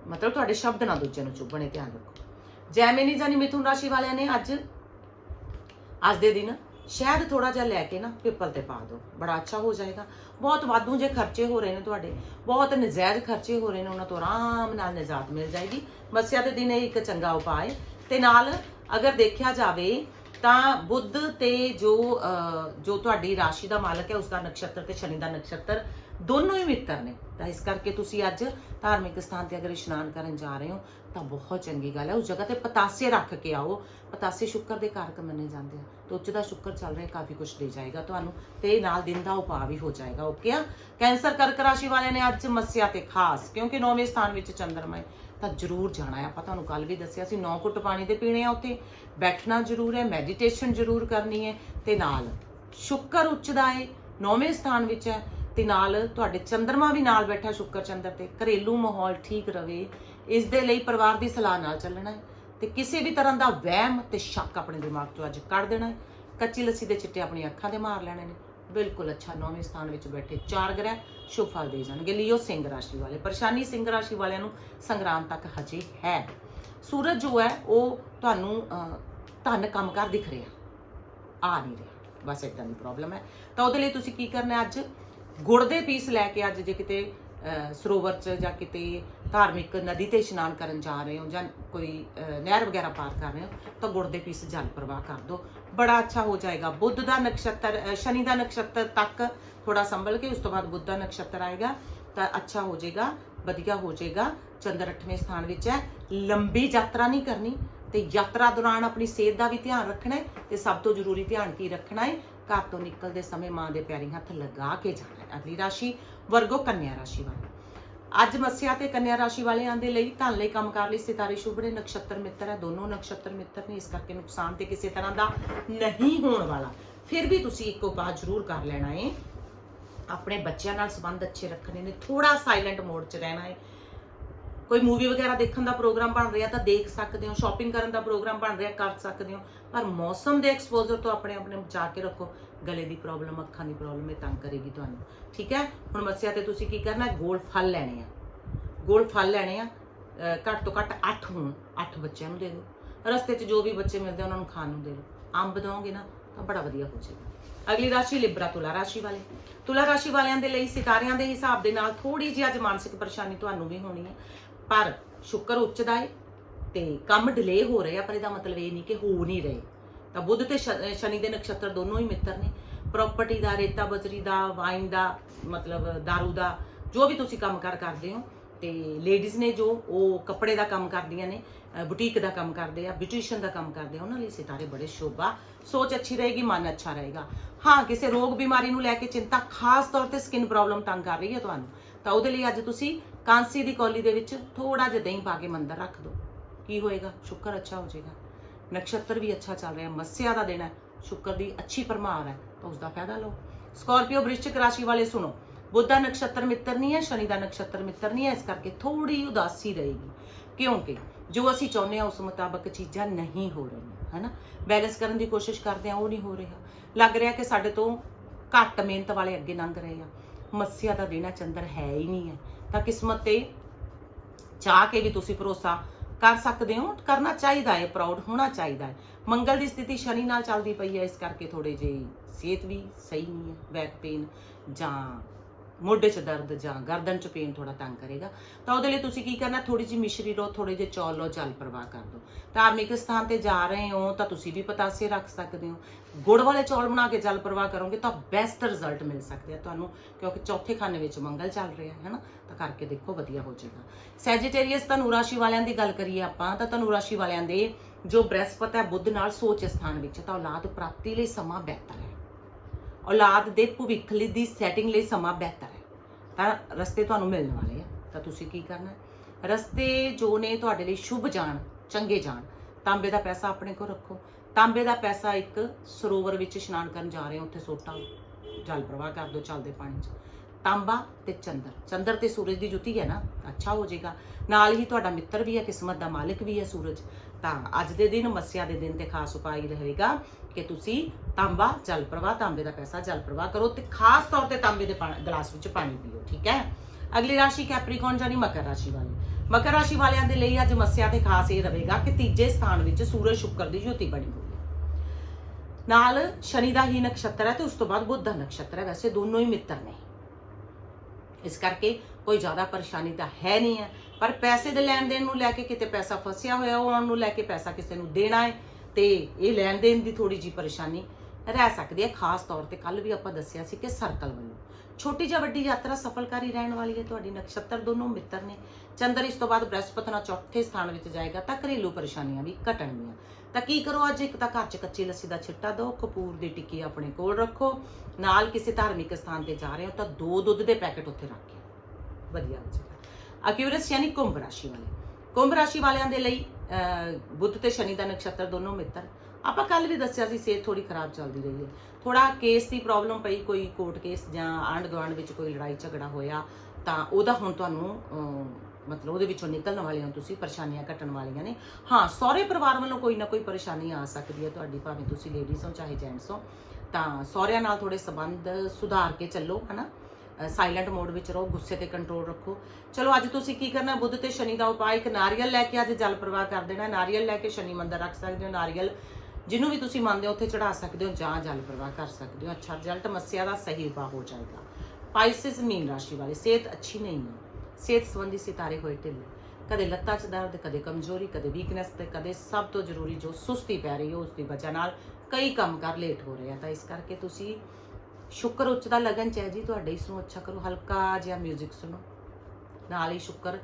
ਮਤਲਬ ਤੁਹਾਡੇ ਸ਼ਬਦ ਨਾ ਦੂਜੇ ਨੂੰ ਚੁੱਭਣੇ, ਧਿਆਨ ਰੱਖੋ। ਜੈਮਿਨੀ ਜਾਨੀ ਮਿਥੁਨ ਰਾਸ਼ੀ ਵਾਲਿਆਂ ਨੇ ਅੱਜ। ਅੱਜ ਦੇ ਦਿਨ ਸ਼ਾਇਦ ਥੋੜਾ ਜਿਹਾ ਲੈ ਕੇ ਨਾ ਪਿੱਪਲ ਤੇ ਪਾ ਦਿਓ। ਬੜਾ ਅੱਛਾ ਹੋ ਜਾਏਗਾ। ਬਹੁਤ ਵਾਧੂ ਜੇ ਖਰਚੇ ਹੋ ਰਹੇ ਨੇ ਤੁਹਾਡੇ। ਬਹੁਤ ਨਜਾਇਜ਼ ਖਰਚੇ ਹੋ ਰਹੇ ਨੇ ਉਹਨਾਂ ਤੋਂ ਆਰਾਮ ਨਾਲ ਨਿਜਾਤ ਮਿਲ ਜਾਏਗੀ। ਮੱਸਿਆ ਦੇ ਦਿਨ ਇਹ ਇੱਕ ਚੰਗਾ ਉਪਾਅ ਹੈ। ਤੇ ਨਾਲ ਅਗਰ ਦੇਖਿਆ ਜਾਵੇ ਤਾਂ ਬੁੱਧ ਤੇ ਜੋ ਅਹ, ਜੋ ਤੁਹਾਡੀ ਰਾਸ਼ੀ ਦਾ ਮਾਲਕ ਹੈ ਉਸ ਦਾ ਨਕਸ਼ਤਰ ਤੇ ਸ਼ਨੀ ਦਾ ਨਕਸ਼ਤਰ ਦੋਨੋਂ ਹੀ ਮਿੱਤਰ ਨੇ। ਤਾਂ ਇਸ ਕਰਕੇ ਤੁਸੀਂ ਅੱਜ ਧਾਰਮਿਕ ਸਥਾਨ ਤੇ ਅਗਰ ਇਸ਼ਨਾਨ ਕਰਨ ਜਾ ਰਹੇ ਹੋ ਤਾਂ ਬਹੁਤ ਚੰਗੀ ਗੱਲ ਹੈ। ਉਸ ਜਗ੍ਹਾ ਤੇ ਪਤਾਸੇ ਰੱਖ ਕੇ ਆਓ। ਪਤਾਸੇ ਸ਼ੁੱਕਰ ਦੇ ਕਾਰਕ ਮੰਨੇ ਜਾਂਦੇ ਆ। ਤੇ ਉੱਚ ਦਾ ਸ਼ੁੱਕਰ ਚੱਲ ਰਿਹਾ, ਕਾਫੀ ਕੁਝ ਦੇ ਜਾਏਗਾ ਤੁਹਾਨੂੰ। ਤੇ ਨਾਲ ਦਿਨ ਦਾ ਉਪਾਅ ਵੀ ਹੋ ਜਾਏਗਾ ਓਕੇ ਆ? ਕੈਂਸਰ ਕਰਕ ਰਾਸ਼ੀ ਵਾਲਿਆਂ ਨੇ ਅੱਜ ਮੱਸਿਆ ਤੇ ਖਾਸ, ਕਿਉਂਕਿ ਨੌਵੇਂ ਸਥਾਨ ਵਿੱਚ ਚੰਦਰਮਾ ਹੈ। ਤਾਂ ਜ਼ਰੂਰ ਜਾਣਾ ਹੈ। ਆਪਾਂ ਤੁਹਾਨੂੰ ਕੱਲ ਵੀ ਦੱਸਿਆ ਸੀ 9 ਘੁੱਟ ਪਾਣੀ ਦੇ ਪੀਣੇ ਆ ਉੱਥੇ। ਬੈਠਣਾ ਜ਼ਰੂਰ ਹੈ ਮੈਡੀਟੇਸ਼ਨ ਜ਼ਰੂਰ ਕਰਨੀ ਹੈ। ਤੇ ਨਾਲ ਸ਼ੁੱਕਰ ਉੱਚ ਦਾ ਹੈ, ਨੌਵੇਂ ਸਥਾਨ ਵਿੱਚ ਹੈ। ਤੇ ਨਾਲ ਤੁਹਾਡੇ ਚੰਦਰਮਾ ਵੀ ਨਾਲ ਬੈਠਾ ਸ਼ੁੱਕਰ ਚੰਦਰ ਤੇ। ਘਰੇਲੂ ਮਾਹੌਲ ਠੀਕ ਰਵੇ। ਇਸ ਦੇ ਲਈ ਪਰਿਵਾਰ ਦੀ ਸਲਾਹ ਨਾਲ ਚੱਲਣਾ ਹੈ ਤੇ ਕਿਸੇ ਵੀ ਤਰ੍ਹਾਂ ਦਾ ਵਹਿਮ ਤੇ ਸ਼ੱਕ ਆਪਣੇ ਦਿਮਾਗ ਚੋਂ ਅੱਜ ਕੱਢ ਦੇਣਾ ਹੈ। ਕੱਚੀ ਲੱਸੀ ਦੇ ਚਿੱਟੇ ਆਪਣੀ ਅੱਖਾਂ ਦੇ ਮਾਰ ਲੈਣੇ ਨੇ। ਬਿਲਕੁਲ ਅੱਛਾ ਨੌਵੇਂ ਸਥਾਨ ਵਿੱਚ ਬੈਠੇ ਚਾਰ ਗ੍ਰਹਿ ਸ਼ੁਭ ਫਲ ਦੇ ਜਾਣਗੇ। ਲਿਓ ਸਿੰਘ ਰਾਸ਼ੀ ਵਾਲੇ। ਪਰੇਸ਼ਾਨੀ ਸਿੰਘ ਰਾਸ਼ੀ ਵਾਲਿਆਂ ਨੂੰ ਸੰਗਰਾਮ ਤੱਕ ਹਜੇ ਹੈ। ਸੂਰਜ ਜੋ ਹੈ ਉਹ ਤੁਹਾਨੂੰ ਅਹ, ਧਨ ਕੰਮ ਕਰ ਦਿਖ ਰਿਹਾ। ਆ ਨਹੀਂ ਰਿਹਾ। ਬਸ ਇਦਾਂ ਦੀ ਪ੍ਰੋਬਲਮ ਹੈ। ਤਾਂ ਉਹਦੇ ਲਈ ਤੁਸੀਂ ਕੀ ਕਰਨਾ ਅੱਜ? ਗੁੜ ਦੇ ਪੀਸ ਲੈ ਕੇ ਅੱਜ ਜੇ ਕਿਤੇ ਸਰੋਵਰ 'ਚ ਜਾਂ ਕਿਤੇ ਧਾਰਮਿਕ ਨਦੀ ਤੇ ਇਸ਼ਨਾਨ ਕਰਨ ਜਾ ਰਹੇ ਹੋ ਜਾਂ ਕੋਈ ਨਹਿਰ ਵਗੈਰਾ ਪਾਰ ਕਰ ਰਹੇ ਹੋ, ਤਾਂ ਗੁੜ ਦੇ ਪੀਸ ਜਲ ਪ੍ਰਵਾਹ ਕਰ ਦਿਓ। ਬੜਾ ਅੱਛਾ ਹੋ ਜਾਏਗਾ। ਬੁੱਧ ਦਾ ਨਕਸ਼ਤਰ ਸ਼ਨੀ ਦਾ ਨਕਸ਼ਤਰ ਤੱਕ ਥੋੜਾ ਸੰਭਲ ਕੇ ਉਸ ਤੋਂ ਬਾਅਦ ਬੁੱਧ ਦਾ ਨਕਸ਼ਤਰ ਆਏਗਾ, ਤਾਂ ਅੱਛਾ ਹੋ ਜਾਏਗਾ, ਵਧੀਆ ਹੋ ਜਾਏਗਾ। ਚੰਦਰ 8ਵੇਂ ਸਥਾਨ ਵਿੱਚ ਹੈ। ਲੰਬੀ ਯਾਤਰਾ ਨਹੀਂ ਕਰਨੀ ਤੇ ਯਾਤਰਾ ਦੌਰਾਨ ਆਪਣੀ ਸਿਹਤ ਦਾ ਵੀ ਧਿਆਨ ਰੱਖਣਾ ਹੈ ਤੇ ਸਭ ਤੋਂ ਜ਼ਰੂਰੀ ਧਿਆਨ ਕੀ ਰੱਖਣਾ ਹੈ? ਘਰ ਤੋਂ ਨਿਕਲਦੇ ਸਮੇਂ ਮਾਂ ਦੇ ਪੈਰੀਂ ਹੱਥ ਲਗਾ ਕੇ ਜਾਣਾ ਹੈ। ਅਗਲੀ ਰਾਸ਼ੀ ਵਰਗੋ ਕੰਨਿਆ ਰਾਸ਼ੀ ਵਾਲੇ। ਅੱਜ ਮੱਸਿਆ ਤੇ ਕੰਨਿਆ ਰਾਸ਼ੀ ਵਾਲਿਆਂ ਦੇ ਲਈ ਧਨ ਲਈ ਕੰਮ ਕਰ ਲਈ ਸਿਤਾਰੇ ਸ਼ੁਭ ਨੇ, ਨਕਸ਼ਤਰ ਮਿੱਤਰ ਹੈ, ਦੋਨੋਂ ਨਕਸ਼ਤਰ ਮਿੱਤਰ ਨੇ ਇਸ ਕਰਕੇ ਨੁਕਸਾਨ ਤੇ ਕਿਸੇ ਤਰ੍ਹਾਂ ਦਾ ਨਹੀਂ ਹੋਣ ਵਾਲਾ। ਫਿਰ ਵੀ ਤੁਸੀਂ ਇੱਕ ਉਪਾਅ ਜ਼ਰੂਰ ਕਰ ਲੈਣਾ ਹੈ ਆਪਣੇ ਬੱਚਿਆਂ ਨਾਲ ਸੰਬੰਧ ਅੱਛੇ ਰੱਖਣੇ ਨੇ ਥੋੜਾ ਸਾਇਲੈਂਟ ਮੋਡ 'ਚ ਰਹਿਣਾ ਹੈ ਕੋਈ ਮੂਵੀ ਵਗੈਰਾ ਦੇਖਣ ਦਾ ਪ੍ਰੋਗਰਾਮ ਬਣ ਰਿਹਾ ਤਾਂ ਦੇਖ ਸਕਦੇ ਹੋ ਸ਼ਾਪਿੰਗ ਕਰਨ ਦਾ ਪ੍ਰੋਗਰਾਮ ਬਣ ਰਿਹਾ, ਕਰ ਸਕਦੇ ਹੋ। ਪਰ ਮੌਸਮ ਦੇ ਐਕਸਪੋਜ਼ਰ ਤੋਂ ਆਪਣੇ ਆਪਣੇ ਨੂੰ ਬਚਾ ਕੇ ਰੱਖੋ। ਗਲੇ ਦੀ ਪ੍ਰੋਬਲਮ ਅੱਖਾਂ ਦੀ ਪ੍ਰੋਬਲਮ ਇਹ ਤੰਗ ਕਰੇਗੀ ਤੁਹਾਨੂੰ। ਠੀਕ ਹੈ? ਹੁਣ ਮੱਸਿਆ ਤੇ ਤੁਸੀਂ ਕੀ ਕਰਨਾ? ਗੋਲ ਫਲ ਲੈਣੇ ਆ। ਗੋਲ ਫਲ ਲੈਣੇ ਆ ਘੱਟ ਤੋਂ ਘੱਟ 8 ਹੋਣ। 8 ਬੱਚਿਆਂ ਨੂੰ ਦੇ ਦਿਓ। ਰਸਤੇ 'ਚ ਜੋ ਵੀ ਬੱਚੇ ਮਿਲਦੇ ਆ, ਉਹਨਾਂ ਨੂੰ ਖਾਣ ਨੂੰ ਦੇ ਦਿਓ। ਅੰਬ ਦੋਗੇ ਨਾ ਤਾਂ ਬੜਾ ਵਧੀਆ ਹੋ ਜਾਏਗਾ। ਅਗਲੀ ਰਾਸ਼ੀ ਲਿਬਰਾ ਤੁਲਾ ਰਾਸ਼ੀ ਵਾਲੇ। ਤੁਲਾ ਰਾਸ਼ੀ ਵਾਲਿਆਂ ਦੇ ਲਈ ਸਿਤਾਰਿਆਂ ਦੇ ਹਿਸਾਬ ਦੇ ਨਾਲ ਥੋੜੀ ਜਿਹੀ ਅੱਜ ਮਾਨਸਿਕ ਪਰੇਸ਼ਾਨੀ ਤੁਹਾਨੂੰ ਵੀ ਹੋਣੀ ਹੈ। ਪਰ ਸ਼ੁਕਰ ਉੱਚਦਾ ਹੈ ਤੇ ਕੰਮ ਡਿਲੇ ਹੋ ਰਹੇ ਆ, ਪਰ ਇਹਦਾ ਮਤਲਬ ਇਹ ਨਹੀਂ ਕਿ ਹੋ ਨਹੀਂ ਰਹੇ। ਤਾਂ ਬੁੱਧ ਤੇ ਸ਼- ਸ਼ਨੀ ਦੇ ਨਕਸ਼ਤਰ ਦੋਨੋਂ ਹੀ ਮਿੱਤਰ ਨੇ। ਪ੍ਰਾਪਰਟੀ ਦਾ, ਰੇਤਾ ਬਜਰੀ ਦਾ ਵਾਈਨ ਦਾ, ਮਤਲਬ दारू ਦਾ, ਜੋ ਵੀ ਤੁਸੀਂ ਕੰਮ ਕੰਮਕਾਰ ਕਰਦੇ ਹੋ, ਤੇ ਲੇਡੀਜ਼ ਨੇ ਜੋ, ਉਹ ਕੱਪੜੇ ਦਾ ਕੰਮ ਕਰਦੀਆਂ ਨੇ ਬੁਟੀਕ ਦਾ ਕੰਮ ਕਰਦੇ ਆ ਬਿਊਟੀਸ਼ੀਅਨ ਦਾ ਕੰਮ ਕਰਦੇ ਆ, ਉਹਨਾਂ ਲਈ ਸਿਤਾਰੇ ਬੜੇ ਸ਼ੋਭਾ। ਸੋਚ ਅੱਛੀ ਰਹੇਗੀ, ਮਨ ਅੱਛਾ ਰਹੇਗਾ। ਹਾਂ, ਕਿਸੇ ਰੋਗ ਬਿਮਾਰੀ ਨੂੰ ਲੈ ਕੇ ਚਿੰਤਾ, ਖਾਸ ਤੌਰ ਤੇ ਸਕਿਨ ਪ੍ਰੋਬਲਮ ਤੰਗ ਕਰ ਰਹੀ ਹੈ ਤੁਹਾਨੂੰ। ਤਾਂ ਉਹਦੇ ਲਈ ਅੱਜ ਤੁਸੀਂ ਕਾਂਸੀ ਦੀ ਕੌਲੀ ਦੇ ਵਿੱਚ ਥੋੜਾ ਜਿਹਾ ਦਹੀਂ ਪਾ ਕੇ ਮੰਦਰ ਰੱਖ ਦਿਓ। ਕੀ ਹੋਏਗਾ? ਸ਼ੁਕਰ ਅੱਛਾ ਹੋ ਜਾਏਗਾ। ਨਕਸ਼ਤਰ ਵੀ ਅੱਛਾ ਚੱਲ ਰਿਹਾ, ਮੱਸਿਆ ਦਾ ਦਿਨ ਹੈ, ਸ਼ੁਕਰ ਦੀ ਅੱਛੀ ਪ੍ਰਮਾਰ ਹੈ, ਤਾਂ ਉਸ ਦਾ ਫਾਇਦਾ ਲਓ। ਸਕਾਰਪੀਓ ਵ੍ਰਿਸ਼ਚਿਕ ਰਾਸ਼ੀ ਵਾਲੇ ਸੁਣੋ, ਬੁੱਧ ਦਾ ਨਕਸ਼ਤਰ ਮਿੱਤਰ ਨਹੀਂ ਹੈ, ਸ਼ਨੀ ਦਾ ਨਕਸ਼ਤਰ ਮਿੱਤਰ ਨਹੀਂ ਹੈ, ਇਸ ਕਰਕੇ ਥੋੜੀ ਉਦਾਸੀ ਰਹੇਗੀ। ਕਿਉਂਕਿ ਜੋ ਅਸੀਂ ਚਾਹੁੰਦੇ ਹਾਂ, ਉਸ ਮੁਤਾਬਕ ਚੀਜ਼ਾਂ ਨਹੀਂ ਹੋ ਰਹੀਆਂ, ਹਨਾ? ਬੈਲੈਂਸ ਕਰਨ ਦੀ ਕੋਸ਼ਿਸ਼ ਕਰਦੇ ਹਾਂ, ਉਹ ਨਹੀਂ ਹੋ ਰਿਹਾ। ਲੱਗ ਰਿਹਾ ਕਿ ਸਾਡੇ ਤੋਂ ਘੱਟ ਮਿਹਨਤ ਵਾਲੇ ਅੱਗੇ ਲੰਘ ਰਹੇ ਆ। ਮੱਸਿਆ ਦਾ ਦਿਨ ਚੰਦਰ ਹੈ ਹੀ ਨਹੀਂ ਹੈ। ਤਾਂ ਕਿਸਮਤ ਤੇ ਚਾਹ ਕੇ ਵੀ ਤੁਸੀਂ ਭਰੋਸਾ ਕਰ ਸਕਦੇ ਹੋ, ਕਰਨਾ ਚਾਹੀਦਾ ਹੈ ਪ੍ਰਾਊਡ ਹੋਣਾ ਚਾਹੀਦਾ ਹੈ। ਮੰਗਲ ਦੀ ਸਥਿਤੀ ਸ਼ਨੀ ਨਾਲ ਚੱਲਦੀ ਪਈ ਹੈ, ਇਸ ਕਰਕੇ ਥੋੜੇ ਜਿਹੀ ਸਿਹਤ ਵੀ ਸਹੀ ਨਹੀਂ ਹੈ ਬੈਕ ਪੇਨ ਜਾਂ ਮੋਢੇ 'ਚ ਦਰਦ ਜਾਂ ਗਰਦਨ 'ਚ ਪੇਨ ਥੋੜਾ ਤੰਗ ਕਰੇਗਾ, ਤਾਂ ਉਹਦੇ ਲਈ ਤੁਸੀਂ ਕੀ ਕਰਨਾ ਥੋੜੀ ਜਿਹੀ ਮਿਸ਼ਰੀ ਲਓ ਥੋੜੇ ਜਿਹੇ ਚੌਲ ਲਓ, ਜਲ ਪ੍ਰਵਾਹ ਕਰ ਦਿਓ। ਧਾਰਮਿਕ ਸਥਾਨ ਤੇ ਜਾ ਰਹੇ ਹੋ ਤਾਂ ਤੁਸੀਂ ਵੀ ਪਤਾਸੇ ਰੱਖ ਸਕਦੇ ਹੋ। ਗੁੜ ਵਾਲੇ ਚੌਲ ਬਣਾ ਕੇ ਜਲ ਪ੍ਰਵਾਹ ਕਰੋਗੇ ਤਾਂ ਬੈਸਟ ਰਿਜ਼ਲਟ ਮਿਲ ਸਕਦੇ ਆ ਤੁਹਾਨੂੰ, ਕਿਉਂਕਿ ਚੌਥੇ ਖਾਨੇ ਵਿੱਚ ਮੰਗਲ ਚੱਲ ਰਿਹਾ, ਹੈ ਨਾ? ਤਾਂ ਕਰਕੇ ਦੇਖੋ ਵਧੀਆ ਹੋ ਜਾਏਗਾ। ਸੈਜੀਟੇਰੀਅਸ ਧਨੂ ਰਾਸ਼ੀ ਵਾਲਿਆਂ ਦੀ ਗੱਲ ਕਰੀਏ ਆਪਾਂ, ਤਾਂ ਧਨੂ ਰਾਸ਼ੀ ਵਾਲਿਆਂ ਦੇ ਜੋ ਬ੍ਰਹਿਸਪਤ ਹੈ ਬੁੱਧ ਨਾਲ ਸੋਚ ਸਥਾਨ ਵਿੱਚ, ਤਾਂ ਔਲਾਦ ਪ੍ਰਾਪਤੀ ਲਈ ਸਮਾਂ ਬਿਹਤਰ ਔਲਾਦ ਦੇ ਭਵਿੱਖ ਲਈ ਦੀ ਸੈਟਿੰਗ ਲਈ ਸਮਾਂ ਬਿਹਤਰ ਹੈ। ਤਾਂ ਰਸਤੇ ਤੁਹਾਨੂੰ ਮਿਲਣ ਵਾਲੇ ਆ। ਤਾਂ ਤੁਸੀਂ ਕੀ ਕਰਨਾ ਹੈ? ਰਸਤੇ ਜੋ ਨੇ ਤੁਹਾਡੇ ਲਈ ਸ਼ੁਭ ਜਾਣ, ਚੰਗੇ ਜਾਣ, ਤਾਂਬੇ ਦਾ ਪੈਸਾ ਆਪਣੇ ਕੋਲ ਰੱਖੋ। ਤਾਂਬੇ ਦਾ ਪੈਸਾ ਇੱਕ ਸਰੋਵਰ ਵਿੱਚ ਇਸ਼ਨਾਨ ਕਰਨ ਜਾ ਰਹੇ ਹੋ, ਉੱਥੇ ਸੋਟਾ ਜਲ ਪ੍ਰਵਾਹ ਕਰ ਦਿਓ ਚੱਲਦੇ ਪਾਣੀ 'ਚ। ਤਾਂਬਾ ਤੇ ਚੰਦਰ। ਚੰਦਰ ਤੇ ਸੂਰਜ ਦੀ ਜੁਤੀ ਹੈ ਨਾ, ਅੱਛਾ ਹੋ ਜਾਏਗਾ। ਨਾਲ ਹੀ ਤੁਹਾਡਾ ਮਿੱਤਰ ਵੀ ਹੈ, ਕਿਸਮਤ ਦਾ ਮਾਲਕ ਵੀ ਹੈ ਸੂਰਜ। ਤਾਂ ਅੱਜ ਦੇ ਦਿਨ, ਮੱਸਿਆ ਦੇ ਦਿਨ ਤੇ ਖਾਸ ਉਪਾਅ ਰਹੇਗਾ। ਕਿ ਤੁਸੀਂ ਤਾਂਬਾ, ਜਲ ਪ੍ਰਵਾਹ, ਤਾਂਬੇ ਦਾ ਪੈਸਾ ਜਲ ਪ੍ਰਵਾਹ ਕਰੋ ਤੇ ਖਾਸ ਤੌਰ ਤੇ ਤਾਂਬੇ ਦੇ ਪਾ- ਗਲਾਸ ਵਿੱਚ ਪਾਣੀ ਪੀਓ, ਠੀਕ ਹੈ? ਅਗਲੀ ਰਾਸ਼ੀ ਕੈਪਰੀਕੌਨ ਜਾਨੀ ਮਕਰ ਰਾਸ਼ੀ ਵਾਲੇ। ਮਕਰ ਰਾਸ਼ੀ ਵਾਲਿਆਂ ਦੇ ਲਈ ਅੱਜ ਮੱਸਿਆ ਤੇ ਖਾਸ ਇਹ ਰਹੇਗਾ ਕਿ ਤੀਜੇ ਸਥਾਨ ਵਿੱਚ ਸੂਰਜ, ਸ਼ੁਕਰ ਦੀ ਜੁਤੀ ਬਣੀ ਹੋਈ ਹੈ। ਨਾਲ ਸ਼ਨੀ ਦਾ ਹੀ ਨਕਸ਼ਤਰ ਹੈ ਤੇ ਉਸ ਤੋਂ ਬਾਅਦ ਬੁੱਧ ਦਾ ਨਕਸ਼ਤਰ ਹੈ। ਵੈਸੇ ਦੋਨੋਂ ਹੀ ਮਿੱਤਰ ਨੇ। ਇਸ ਕਰਕੇ ਕੋਈ ਜ਼ਿਆਦਾ ਪਰੇਸ਼ਾਨੀ ਤਾਂ ਹੈ ਨਹੀਂ ਹੈ। ਪਰ ਪੈਸੇ ਦੇ ਲੈਣ ਦੇਣ ਨੂੰ ਲੈ ਕੇ ਕਿਤੇ ਪੈਸਾ ਫਸਿਆ ਹੋਇਆ, ਉਹ ਆਉਣ ਨੂੰ ਲੈ ਕੇ ਪੈਸਾ ਕਿਸੇ ਨੂੰ ਦੇਣਾ ਹੈ ਤੇ ਇਹ ਲੈਣ ਦੇਣ ਦੀ ਥੋੜੀ ਜੀ ਪਰੇਸ਼ਾਨੀ ਰਹਿ ਸਕਦੀ ਹੈ, ਖਾਸ ਤੌਰ ਤੇ ਕੱਲ ਵੀ ਆਪਾਂ ਦੱਸਿਆ ਸੀ ਕਿ ਸਰਕਲ ਵੱਲੋਂ। ਛੋਟੀ ਜਾਂ ਵੱਡੀ ਯਾਤਰਾ ਸਫਲਕਾਰੀ ਰਹਿਣ ਵਾਲੀ ਹੈ, ਤੁਹਾਡੀ ਨਕਸ਼ਤਰ ਦੋਨੋਂ ਮਿੱਤਰ ਨੇ। ਚੰਦਰ ਇਸ ਤੋਂ ਬਾਅਦ ਬ੍ਰਹਸਪਤ ਨਾਲ ਚੌਥੇ ਸਥਾਨ ਵਿੱਚ ਜਾਏਗਾ ਤਾਂ ਘਰੇਲੂ ਪਰੇਸ਼ਾਨੀਆਂ ਵੀ ਘਟਣਗੀਆਂ। ਤਾਂ ਕੀ ਕਰੋ ਅੱਜ? ਇੱਕ ਤਾਂ ਘਰ 'ਚ ਕੱਚੀ ਲੱਸੀ ਦਾ ਛਿੱਟਾ ਦਿਓ ਕਪੂਰ ਦੀ ਟਿੱਕੀ ਆਪਣੇ ਕੋਲ ਰੱਖੋ, ਨਾਲ ਕਿਸੇ ਧਾਰਮਿਕ ਸਥਾਨ ਤੇ ਜਾ ਰਹੇ ਹੋ ਤਾਂ ਦੋ ਦੁੱਧ ਦੇ ਪੈਕੇਟ ਉੱਥੇ ਰੱਖ ਕੇ। ਵਧੀਆ ਹੋ ਜਾਏਗਾ ਅਕਿਊਰਸ ਯਾਨੀ ਕੁੰਭ ਰਾਸ਼ੀ ਵਾਲੇ। ਕੁੰਭ ਰਾਸ਼ੀ ਵਾਲਿਆਂ ਦੇ ਲਈ ਬੁੱਧ ਤੇ ਸ਼ਨੀ ਦਾ ਨਕਸ਼ਤਰ ਦੋਨੋਂ ਮਿੱਤਰ। ਆਪਾਂ ਕੱਲ ਵੀ ਦੱਸਿਆ ਸੀ, ਸਿਹਤ ਥੋੜੀ ਖਰਾਬ ਚੱਲਦੀ ਰਹੀ ਹੈ। ਥੋੜਾ ਕੇਸ ਦੀ ਪ੍ਰੋਬਲਮ ਪਈ, ਕੋਈ ਕੋਰਟ ਕੇਸ ਜਾਂ ਆਂਢ ਗੁਆਂਢ ਵਿੱਚ ਕੋਈ ਲੜਾਈ ਝਗੜਾ ਹੋਇਆ, ਤਾਂ ਉਹਦਾ ਹੁਣ ਤੁਹਾਨੂੰ ਮਤਲਬ ਉਹਦੇ ਵਿੱਚੋਂ ਨਿਕਲਣ ਵਾਲੇ ਹੋ ਤੁਸੀਂ, ਪਰੇਸ਼ਾਨੀਆਂ ਘਟਣ ਵਾਲੀਆਂ ਨੇ। ਹਾਂ, ਸਹੁਰੇ ਪਰਿਵਾਰ ਵੱਲੋਂ ਕੋਈ ਨਾ ਕੋਈ ਪਰੇਸ਼ਾਨੀ ਆ ਸਕਦੀ ਹੈ ਤੁਹਾਡੀ, ਭਾਵੇਂ ਤੁਸੀਂ ਲੇਡੀਜ਼ ਹੋ ਚਾਹੇ ਜੈਂਟਸ ਹੋ। ਤਾਂ ਸਹੁਰਿਆਂ ਨਾਲ ਥੋੜੇ ਸਬੰਧ ਸੁਧਾਰ ਕੇ ਚੱਲੋ, ਹਨਾ? ਸਾਇਲੈਂਟ ਮੋਡ ਵਿੱਚ ਰਹੋ, ਗੁੱਸੇ ਤੇ ਕੰਟਰੋਲ ਰੱਖੋ। ਚਲੋ, ਅੱਜ ਤੁਸੀਂ ਕੀ ਕਰਨਾ? ਬੁੱਧ ਤੇ ਸ਼ਨੀ ਦਾ ਉਪਾਅ, ਇੱਕ ਨਾਰੀਅਲ ਲੈ ਕੇ ਅੱਜ ਜਲ ਪ੍ਰਵਾਹ ਕਰ ਦੇਣਾ। ਨਾਰੀਅਲ ਲੈ ਕੇ ਸ਼ਨੀ ਮੰਦਰ ਰੱਖ ਸਕਦੇ ਹੋ। ਨਾਰੀਅਲ ਜਿਹਨੂੰ ਵੀ ਤੁਸੀਂ ਮੰਨਦੇ ਹੋ, ਉੱਥੇ ਚੜਾ ਸਕਦੇ ਹੋ ਜਾਂ ਜਲ ਪ੍ਰਵਾਹ ਕਰ ਸਕਦੇ ਹੋ। ਅੱਛਾ ਰਿਜ਼ਲਟ ਮੱਸਿਆ ਦਾ ਸਹੀ ਉਪਾਅ ਹੋ ਜਾਏਗਾ। ਪਾਈਸਿਸ ਮੀਨ ਰਾਸ਼ੀ ਵਾਲੇ, ਸਿਹਤ ਅੱਛੀ ਨਹੀਂ ਹੈ। ਸਿਹਤ ਸੰਬੰਧੀ ਸਿਤਾਰੇ ਹੋਏ ਢਿੱਲੇ। ਕਦੇ ਲੱਤਾਂ 'ਚ ਦਰਦ, ਕਦੇ ਕਮਜ਼ੋਰੀ, ਕਦੇ ਵੀਕਨੈਸ ਤੇ ਕਦੇ ਸਭ ਤੋਂ ਜ਼ਰੂਰੀ ਜੋ ਸੁਸਤੀ ਪੈ ਰਹੀ ਹੈ, ਉਸ ਦੀ ਵਜ੍ਹਾ ਨਾਲ ਕਈ ਕੰਮ ਕਰ ਲੇਟ ਹੋ ਰਹੇ ਆ। ਤਾਂ ਇਸ ਕਰਕੇ ਤੁਸੀਂ ਸ਼ੁਕਰ ਉੱਚ ਦਾ ਲਗਨ ਚ ਹੈ ਜੀ, ਤੁਹਾਡੇ ਇਸ ਨੂੰ ਅੱਛਾ ਕਰੋ, ਹਲਕਾ ਜਿਹਾ 뮤직 ਸੁਣੋ। ਨਾਲ ਹੀ ਸ਼ੁਕਰ,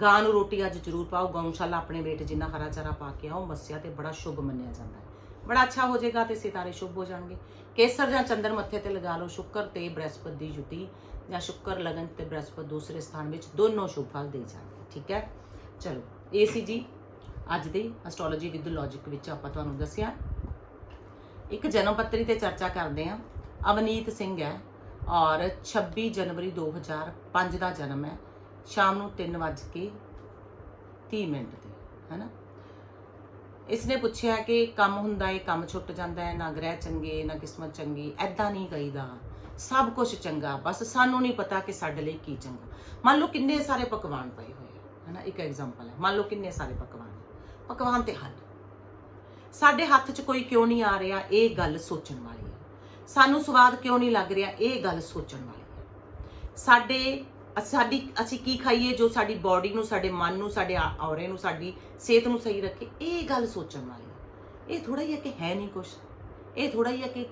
ਗਾਂ ਨੂੰ ਰੋਟੀ ਅੱਜ ਜ਼ਰੂਰ ਪਾਓ, ਗਊਸ਼ਾਲਾ ਆਪਣੇ ਵੇਟ ਜਿੰਨਾ ਹਰਾ ਚਾਰਾ ਪਾ ਕੇ ਆਓ, ਮੱਸਿਆ ਤੇ ਬੜਾ ਸ਼ੁਭ ਮੰਨਿਆ ਜਾਂਦਾ ਹੈ। ਬੜਾ ਅੱਛਾ ਹੋ ਜਾਏਗਾ ਤੇ ਸਿਤਾਰੇ ਸ਼ੁਭ ਹੋ ਜਾਣਗੇ। ਕੇਸਰ ਜਾਂ ਚੰਦਰ ਮੱਥੇ ਤੇ ਲਗਾ ਲਓ ਸ਼ੁਕਰ ਤੇ ਬ੍ਰਹਸਪਤ ਦੀ ਜੁਤੀ ਜਾਂ ਸ਼ੁਕਰ ਲਗਨ ਤੇ ਬ੍ਰਹਸਪਤ ਦੂਸਰੇ ਸਥਾਨ ਵਿੱਚ ਦੋਨੋਂ ਸ਼ੁਭ ਫਲ ਦੇ ਜਾਣਗੇ, ਠੀਕ ਹੈ? ਚਲੋ, ਇਹ ਸੀ ਜੀ ਅੱਜ ਦੀ ਐਸਟ੍ਰੋਲੋਜੀ ਵਿਦ ਲੌਜੀਕ ਵਿੱਚ ਆਪਾਂ ਤੁਹਾਨੂੰ ਦੱਸਿਆ। ਇੱਕ ਜਨਮ ਪੱਤਰੀ ਤੇ ਚਰਚਾ ਕਰਦੇ ਹਾਂ। ਅਵਨੀਤ ਸਿੰਘ ਹੈ ਔਰ 26 ਜਨਵਰੀ 2005 ਦਾ ਜਨਮ ਹੈ। ਸ਼ਾਮ ਨੂੰ 3:00 30 ਮਿੰਟ ਦੀ ਹੈਨਾ? ਇਸਨੇ ਪੁੱਛਿਆ ਕਿ ਕੰਮ ਹੁੰਦਾ ਏ, ਕੰਮ ਛੁੱਟ ਜਾਂਦਾ ਹੈ ਨਾ ਗ੍ਰਹਿ ਚੰਗੇ, ਨਾ ਕਿਸਮਤ ਚੰਗੀ ਐਦਾਂ ਨਹੀਂ ਕਹੀਦਾ। ਸਭ ਕੁਝ ਚੰਗਾ, ਬਸ ਸਾਨੂੰ ਨਹੀਂ ਪਤਾ ਕਿ ਸਾਡੇ ਲਈ ਕੀ ਚੰਗਾ। ਮੰਨ ਲਓ ਕਿੰਨੇ ਸਾਰੇ ਪਕਵਾਨ ਪਏ ਹੋਏ ਆ, ਹੈਨਾ? ਇੱਕ ਐਗਜ਼ਾਮਪਲ ਹੈ। ਮੰਨ ਲਓ ਕਿੰਨੇ ਸਾਰੇ ਪਕਵਾਨ ਪਕਵਾਨ ਤੇ ਹਨ ਸਾਡੇ ਹੱਥ 'ਚ ਕੋਈ ਕਿਉਂ ਨਹੀਂ ਆ ਰਿਹਾ ਇਹ ਗੱਲ ਸੋਚਣ ਵਾਲੀ ਹੈ। ਸਾਨੂੰ ਸਵਾਦ ਕਿਉਂ ਨਹੀਂ ਲੱਗ ਰਿਹਾ ਇਹ ਗੱਲ ਸੋਚਣ ਵਾਲੀ ਹੈ ਸਾਡੇ, ਸਾਡੀ, ਅਸੀਂ ਕੀ ਖਾਈਏ ਜੋ ਸਾਡੀ ਬਾਡੀ ਨੂੰ, ਸਾਡੇ ਮਨ ਨੂੰ, ਸਾਡੇ ਆ- ਔਰੇ ਨੂੰ, ਸਾਡੀ ਸਿਹਤ ਨੂੰ ਸਹੀ ਰੱਖੇ, ਇਹ ਗੱਲ ਸੋਚਣ ਵਾਲੀ ਹੈ ਇਹ ਥੋੜਾ ਜਿਹਾ ਕਿ ਹੈ ਨਹੀਂ ਕੁਝ ਇਹ ਥੋੜਾ ਜਿਹਾ ਕਿ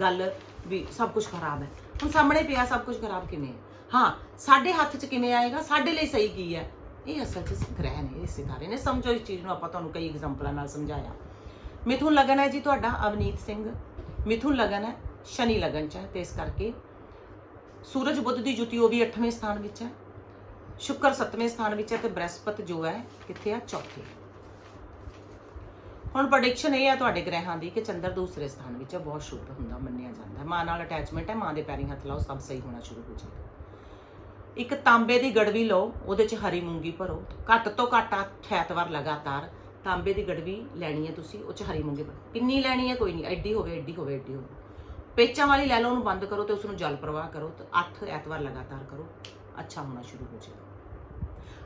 ਗੱਲ ਵੀ ਸਭ ਕੁਝ ਖਰਾਬ ਹੈ। ਹੁਣ ਸਾਹਮਣੇ ਪਿਆ ਸਭ ਕੁਝ ਖਰਾਬ ਕਿਵੇਂ ਹੈ? ਹਾਂ, ਸਾਡੇ ਹੱਥ 'ਚ ਕਿਵੇਂ ਆਏਗਾ? ਸਾਡੇ ਲਈ ਸਹੀ ਕੀ ਹੈ? ਇਹ ਅਸਲ 'ਚ ਗ੍ਰਹਿ ਨੇ ਇਹ ਸਿਤਾਰੇ ਨੇ। ਸਮਝੋ ਇਸ ਚੀਜ਼ ਨੂੰ, ਆਪਾਂ ਤੁਹਾਨੂੰ ਕਈ ਐਗਜ਼ਾਮਪਲਾਂ ਨਾਲ ਸਮਝਾਇਆ। ਮਿਥੁਨ ਲਗਨ ਹੈ ਜੀ ਤੁਹਾਡਾ, ਅਵਨੀਤ ਸਿੰਘ। ਮਿਥੁਨ ਲਗਨ ਹੈ, ਸ਼ਨੀ ਲਗਨ ਚ ਹੈ ਤੇ ਇਸ ਕਰਕੇ ਸੂਰਜ ਬੁੱਧ ਦੀ ਜੁਤੀ ਉਹ ਵੀ 8ਵੇਂ ਸਥਾਨ ਵਿੱਚ ਹੈ, ਸ਼ੁੱਕਰ 7ਵੇਂ ਸਥਾਨ ਵਿੱਚ ਹੈ ਤੇ ਬ੍ਰਹਸਪਤ ਜੋ ਹੈ ਕਿੱਥੇ ਆ? ਚੌਥੇ। ਹੁਣ ਪ੍ਰੈਡਿਕਸ਼ਨ ਇਹ ਹੈ ਤੁਹਾਡੇ ਗ੍ਰਹਿਾਂ ਦੀ ਕਿ ਚੰਦਰ ਦੂਸਰੇ ਸਥਾਨ ਵਿੱਚ ਹੈ, ਬਹੁਤ ਸ਼ੁੱਧ ਹੁੰਦਾ, ਮੰਨਿਆ ਜਾਂਦਾ ਹੈ। ਮਾਂ ਨਾਲ ਅਟੈਚਮੈਂਟ ਹੈ, ਮਾਂ ਦੇ ਪੈਰੀਂ ਹੱਥ ਲਾਓ, ਸਭ ਸਹੀ ਹੋਣਾ ਸ਼ੁਰੂ ਹੋ ਜਾਏਗਾ। ਇੱਕ ਤਾਂਬੇ ਦੀ ਗੜਵੀ ਲਓ, ਉਹਦੇ 'ਚ ਹਰੀ ਮੂੰਗੀ ਭਰੋ। ਘੱਟ ਤੋਂ ਘੱਟ ਅੱਠ ਐਤਵਾਰ ਲਗਾਤਾਰ ਤਾਂਬੇ ਦੀ ਗੜਵੀ ਲੈਣੀ ਹੈ ਤੁਸੀਂ, ਉਹ 'ਚ ਹਰੀ ਮੂੰਗੀ ਭਰੋ ਕਿੰਨੀ ਲੈਣੀ ਹੈ, ਕੋਈ ਨਹੀਂ, ਐਡੀ ਹੋਵੇ ਐਡੀ ਹੋਵੇ ਐਡੀ ਹੋਵੇ। ਪੇਚਾਂ ਵਾਲੀ ਲੈ ਲਓ, ਉਹਨੂੰ ਬੰਦ ਕਰੋ ਤੇ ਉਸ ਨੂੰ ਜਲ ਪ੍ਰਵਾਹ ਕਰੋ ਤੇ ਅੱਠ ਐਤਵਾਰ ਲਗਾਤਾਰ ਕਰੋ। ਅੱਛਾ ਹੋਣਾ ਸ਼ੁਰੂ ਹੋ ਜਾਏਗਾ।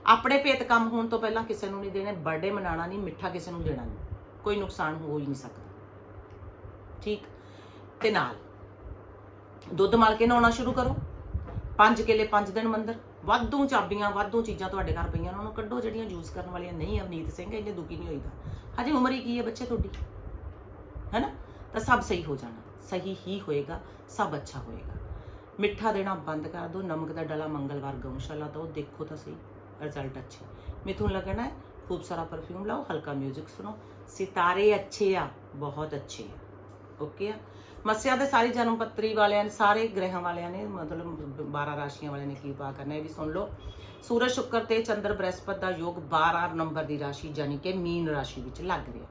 ਆਪਣੇ ਭੇਤ ਕੰਮ ਹੋਣ ਤੋਂ ਪਹਿਲਾਂ ਕਿਸੇ ਨੂੰ ਨਹੀਂ ਦੇਣੇ ਬਰਥਡੇ ਮਨਾਉਣਾ ਨਹੀਂ, ਮਿੱਠਾ ਕਿਸੇ ਨੂੰ ਦੇਣਾ ਨਹੀਂ। ਕੋਈ ਨੁਕਸਾਨ ਹੋ ਹੀ ਨਹੀਂ ਸਕਦਾ। ਠੀਕ? ਤੇ ਨਾਲ ਦੁੱਧ ਮਲ ਕੇ ਨਹਾਉਣਾ ਸ਼ੁਰੂ ਕਰੋ। ਪੰਜ ਕੇਲੇ, ਪੰਜ ਦਿਨ ਮੰਦਰ। ਵਾਧੂ ਚਾਬੀਆਂ, ਵਾਧੂ ਚੀਜ਼ਾਂ ਤੁਹਾਡੇ ਘਰ ਪਈਆਂ ਉਹਨਾਂ ਨੂੰ ਕੱਢੋ ਜਿਹੜੀਆਂ ਯੂਜ਼ ਕਰਨ ਵਾਲੀਆਂ ਨਹੀਂ ਅਵਨੀਤ ਸਿੰਘ, ਇੰਨੇ ਦੁਖੀ ਨਹੀਂ ਹੋਈਦਾ। ਹਜੇ ਉਮਰ ਹੀ ਕੀ ਹੈ ਬੱਚੇ ਤੁਹਾਡੀ? ਹੈਨਾ? ਤਾਂ ਸਭ ਸਹੀ ਹੋ ਜਾਣਾ, ਸਹੀ ਹੀ ਹੋਏਗਾ, ਸਭ ਅੱਛਾ ਹੋਏਗਾ। ਮਿੱਠਾ ਦੇਣਾ ਬੰਦ ਕਰ ਦਿਓ, ਨਮਕ ਦਾ ਡਲਾ ਮੰਗਲਵਾਰ ਗਊਸ਼ਾਲਾ ਤੋਂ, ਦੇਖੋ ਤਾਂ ਸਹੀ ਰਿਜ਼ਲਟ ਅੱਛੇ। ਮਿਥੁਨ ਲੱਗਣਾ ਹੈ, ਖੂਬ ਸਾਰਾ ਪਰਫਿਊਮ ਲਾਓ, ਹਲਕਾ 뮤직 ਸੁਣੋ। ਸਿਤਾਰੇ ਅੱਛੇ ਆ, ਬਹੁਤ ਅੱਛੇ ਆ। ਓਕੇ ਆ? ਮੱਸਿਆ ਦੇ ਸਾਰੀ ਜਨਮ ਪੱਤਰੀ ਵਾਲਿਆਂ ਨੇ, ਸਾਰੇ ਗ੍ਰਹਿਆਂ ਵਾਲਿਆਂ ਨੇ, ਮਤਲਬ 12 ਰਾਸ਼ੀਆਂ ਵਾਲਿਆਂ ਨੇ ਕੀ ਪਾ ਕਰਨਾ, ਇਹ ਵੀ ਸੁਣ ਲਓ। ਸੂਰਜ, ਸ਼ੁੱਕਰ ਤੇ ਚੰਦਰ, ਬ੍ਰਹਿਸਪਤ ਦਾ ਯੋਗ 12 ਨੰਬਰ ਦੀ ਰਾਸ਼ੀ ਯਾਨੀ ਕਿ ਮੀਨ ਰਾਸ਼ੀ ਵਿੱਚ ਲੱਗ ਰਿਹਾ।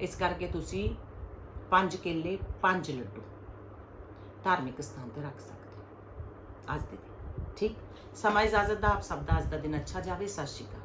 ਇਸ ਕਰਕੇ ਤੁਸੀਂ ਪੰਜ ਕੇਲੇ, ਪੰਜ ਲੱਡੂ ਧਾਰਮਿਕ ਸਥਾਨ ਤੇ ਰੱਖ ਸਕਦੇ ਹੋ। ਅੱਜ ਦੇ ਦਿਨ, ਠੀਕ? ਸਮਾਂ ਇਜਾਜ਼ਤ ਦਾ, ਆਪ ਸਭ ਦਾ ਅੱਜ ਦਾ ਦਿਨ ਅੱਛਾ ਜਾਵੇ। ਸਤਿ ਸ਼੍ਰੀ ਅਕਾਲ।